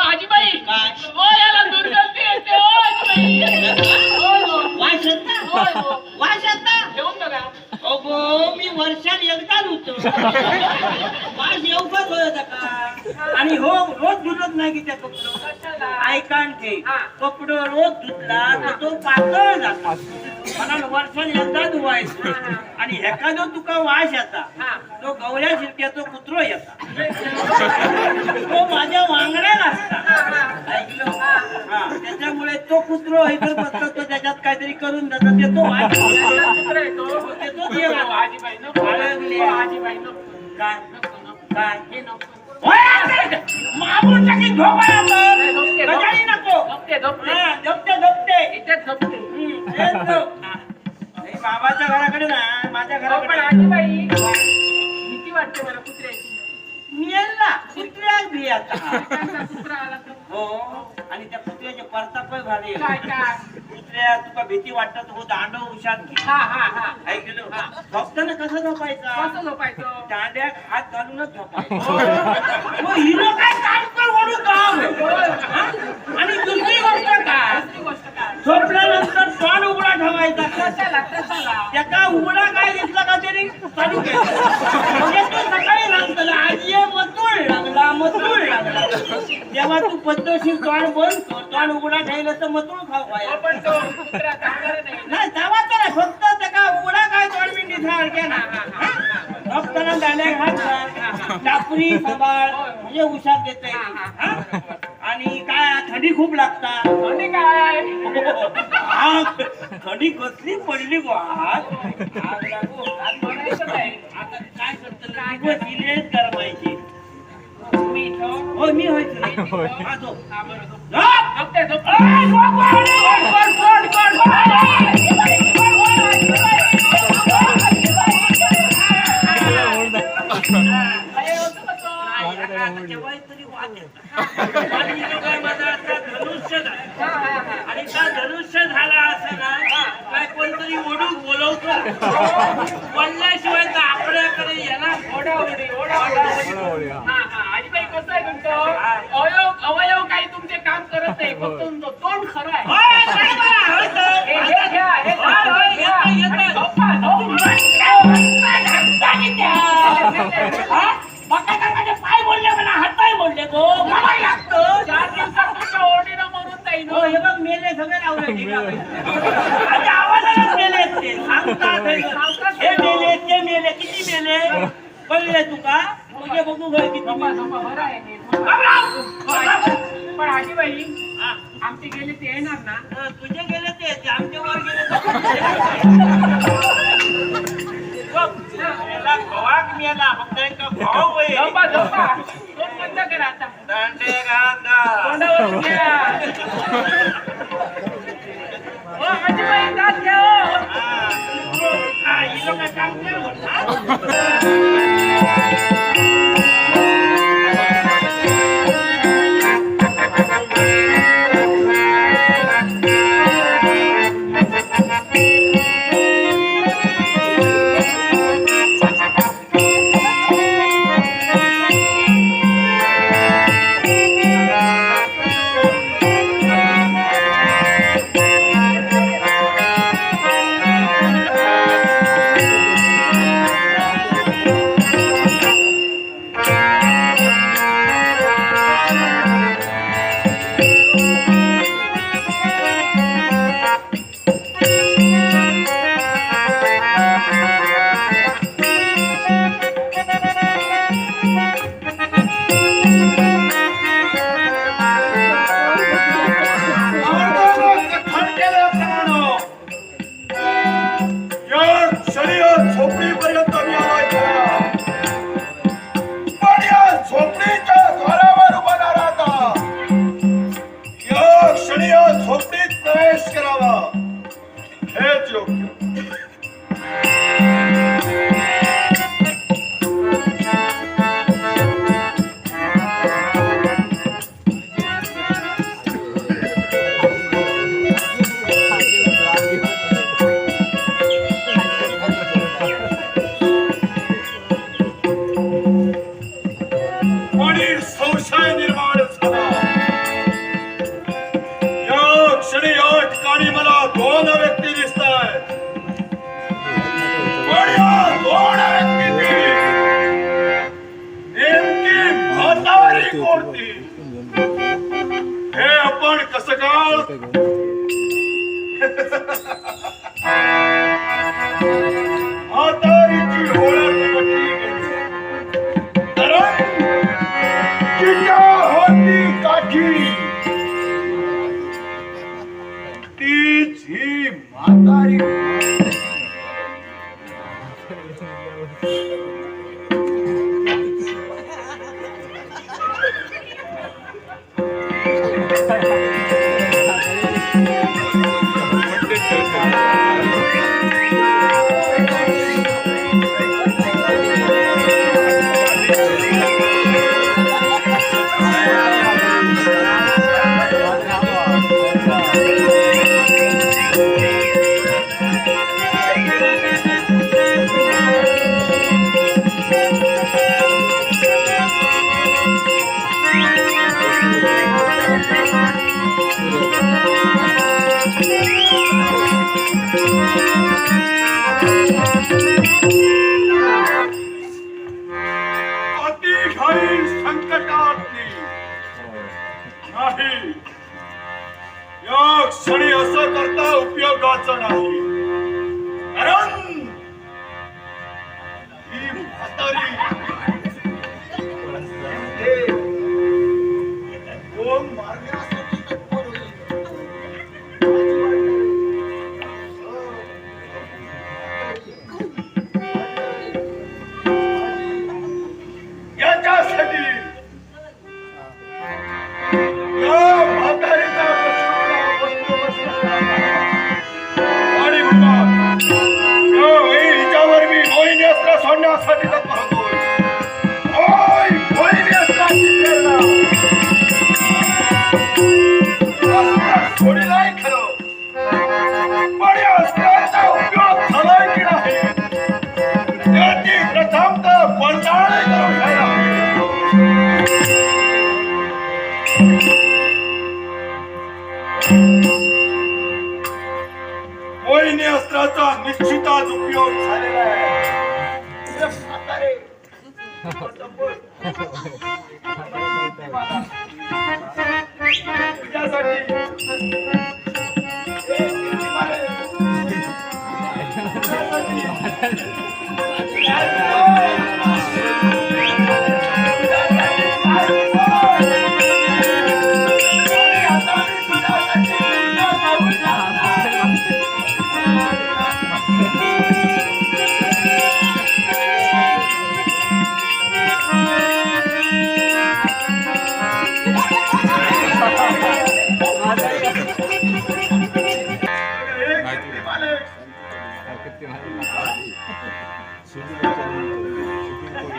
आजीबाई काय? याला येते आजीबाई मी वर्षात एकदा धुतो वास एवढाच का आणि हो रोज धुलत नाही की त्या कपडो कशाला ऐकान ते कपडो रोज धुतला तर तो पातळ जातो म्हणून वर्षात एकदा धुवायचं आणि एखादो तुका वास येता तो गवळ्या शिरक्याचो कुत्रो येता तो माझ्या वांगड्यात असता त्याच्यामुळे तो कुत्रो इथं बसतो तो त्याच्यात काहीतरी करून जातो ते तो काय? काय? नको. मागून टाकी झोपायला नको. झोपते झोपते. आता. एखादा कुत्रा आला तर हो आणि त्या कुत्र्याचे परताप भारी काय काय? कुत्र्या तुका भीती वाटत हो दांड उशात घे. हा हा हा. ऐकलं झोपताना कसं झोपायचा? कसं झोपायचं? दांड्यात हात घालूनच झोपायचा. हिरो काय म्हणून काम हा? आणि दुसरी गोष्ट काय? दुसरी गोष्ट काय? झोपल्यानंतर तोंड उघडा ठेवायचा. कशाला कशाला त्याचा उघडा काय दिसला का तरी? चालू केला. म्हणजे तो सकाळी सांगतो आज ये मजूळ लागला मजूळ लागला तेव्हा तू पद्धतशीर तोंड बंद कर तोंड उघडा ठेवलं तर खाऊ हो, पण तो कुत्रा चांगला नाही. नाही तेव्हा तर फक्त त्याचा उघडा काय तोंड मी ना. झोपताना दाण्या घालतात टापरी सांभाळ म्हणजे उशात देते आणि काय थंडी खूप लागतात आणि काय? आग, थंडी कसली पडली गो आग आग लागो. आज म्हणायचं नाही. आता काय करतो? दिवस इलेच गरमायची तुम्ही इथं हो मी हा. हा. आणि धनुष्य झाला. आणि त्या धनुष्य झाला असं ना काय कोणतरी ओढून बोलवतो बोलल्याशिवाय तर आपल्याकडे येणार ओढाओढी, ओढाओढी. हा, हा. आजीबाई कसं आहे तुमचं अवयव अवयव काही तुमचे काम करत नाही फक्त तुमचं तोंड खरं आहे. हे हे घ्या हे घ्या. आणि झोपा, झोपा. हा? पाय बोलले मला हात पाय बोलले गो मला लागतं. चार दिवसात तुमच्या ओढीनं मरून जाईल हो. हे बघ मेले सगळे लावले ठीक आहे. आता आवाजालाच मेले ते. सांगतात हे. हे मेले ते मेले किती मेले? कळले तुका. म्हणजे बघू घर किती झोपा, मेले. झोपा, बरं आहे नीट. बाबराव! बाबराव! पण आजीबाई हा, आमचे गेले ते येणार ना अ, तुझे गेले ते ते आमच्या वर गेले tego. क्षणी असं करता उपयोगाचं नाही. do pior. Thank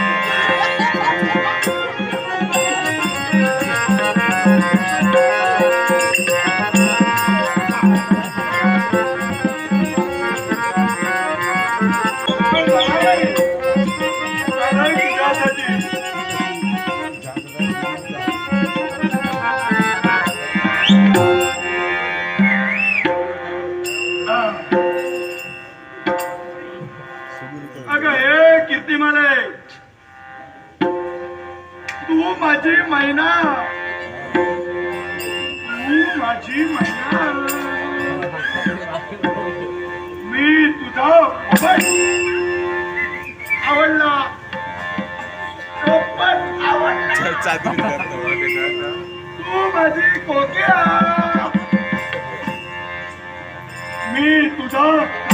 you. 部長。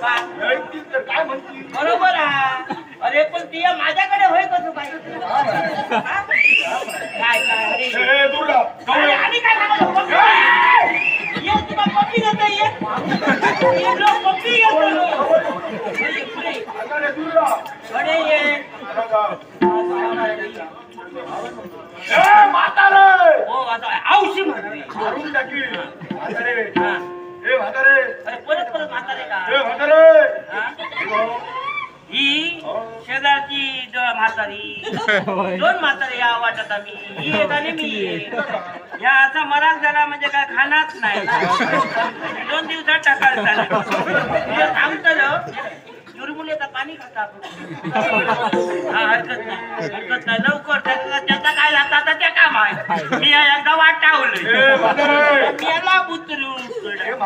काय म्हणतील बरोबर आहे अरे पण ती माझ्याकडे होय कसं काय? काय काय हे. आणि काय तुला पप्पी देतो ये. लोक पप्पी ये. ए, म्हातारे! हो आता म्हणते. हा. ए म्हातारे. अरे परत परत म्हातारे ए का म्हातारे. हा? ही. शेजारची द- म्हातारी. दोन म्हातारे या वाटत आम्ही. ही एक आणि मी एक. या असा मराक झाला म्हणजे काय नाही. दोन दिवसात टाकाल सांगतलं पाणी खाता आपण. हा हरकत नाही. हरकत नाही. लवकर त्याचा त्याचा काय लागतं? आता त्या काम आहे मी एकदा वाटावलं ए म्हातारे. मी याला ए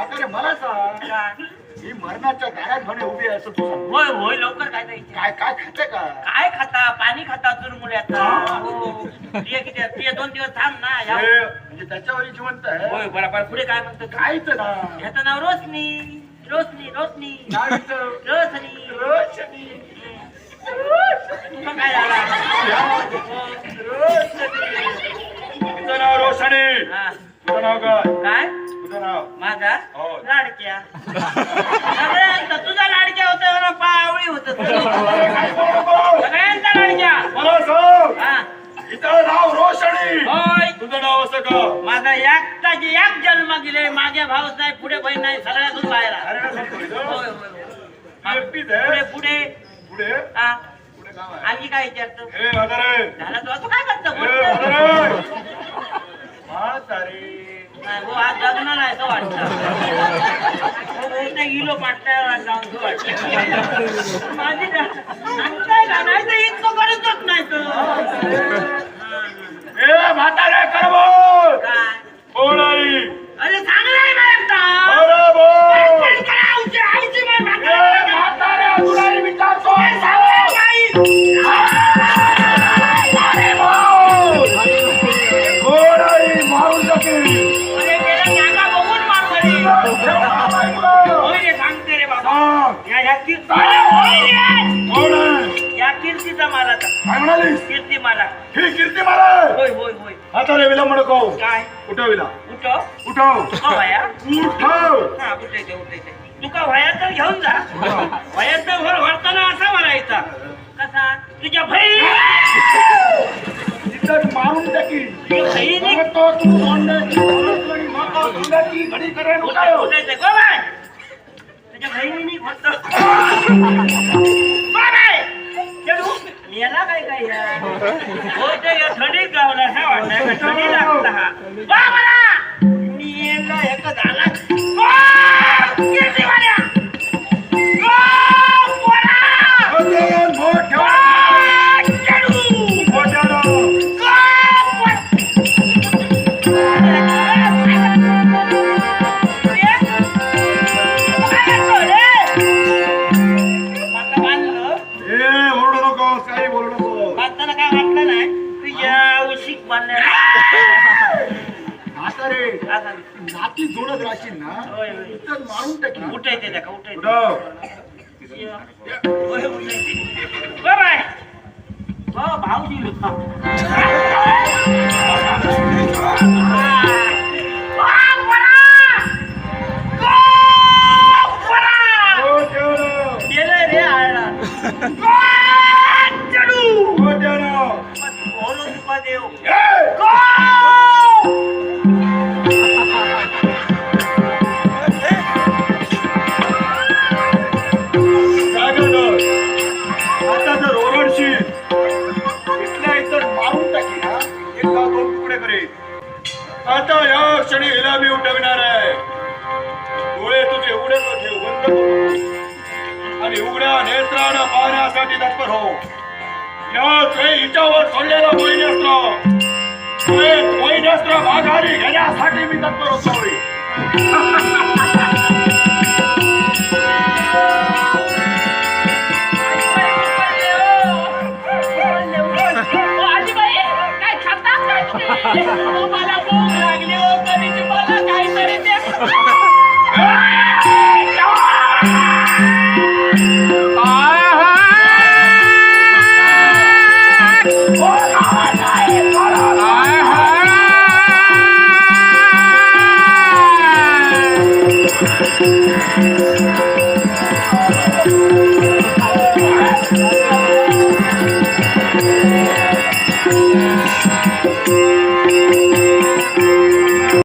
म्हातारे मला सांग. ही मरणाच्या दारात म्हणे उभी आहे असं तू सांग. होय होय लवकर काय जायचं? काय काय खाते का? काय खाता? पाणी खाता चुरमुल्याचा हो? ते किती ते दोन दिवस थांब ना या. ए, म्हणजे त्याच्यावर जिवंत आहे? होय बरोबर पुढे काय म्हणतो कायच ना ह्याचं नाव रोशनी. रोशनी रोशनी. कायचं? रोशनी. रोशनी. मग काय झाला? नाव रोशनी. हा. नाव काय? काय? माझा हो. लाडक्या. सगळ्यांचा तुझा लाडक्या होता मला पावळी होत? सगळ्यांचा लाडक्या. मला सांग. हा. इथं नाव रोशनी. होय. तुझं नाव असं का? माझा एकटाची एक जन्म गेले मागे भाऊच नाही पुढे बहीण नाही सगळ्यातून बाहेर ना. होय होय होय. पुढे आहे? पुढे पुढे. हा. पुढे काम आहे. आणखी काय विचारतो? झाला तू आता काय करतो? म्हातारे. नाही, हो आज वाटतं इलो पाट्यावर जाऊन तो वाटतं माझी काय? तर इतकं करतच नाही तो ए म्हातारे कर बोल या कीर्ती होय रे. कोण या कीर्तीचा मालाचा काय म्हणालीस कीर्ती माला. ही कीर्ती मला होय होय होय. आता रे विलंब नको. काय? कुठं विला. उठो उठव. हो भाया. उठव. हा उठायचे उठायचे तुका वयात तर घेऊन जा? वयात तर भर भरताना असा म्हणायचा. कसा? तुझ्या बहीण! तिथं मारून टाकी. तो सोंडाची घडी करे नको. उठायचे गो बाय तुझ्या बहिणीनी होत याला काय काय हो, ते थंडीत गावला असं वाटतं. थंडी लागत हा. वा बरा उठायचे त्या का उठायचे. बरं आहे. हो, भाऊजी पाहण्यासाठी तत्पर हो. या ते हिच्यावर सोडलेला मोहिन्यास्त्र ते मोहिन्यास्त्र माघारी घेण्यासाठी मी तत्पर होतो Yeah.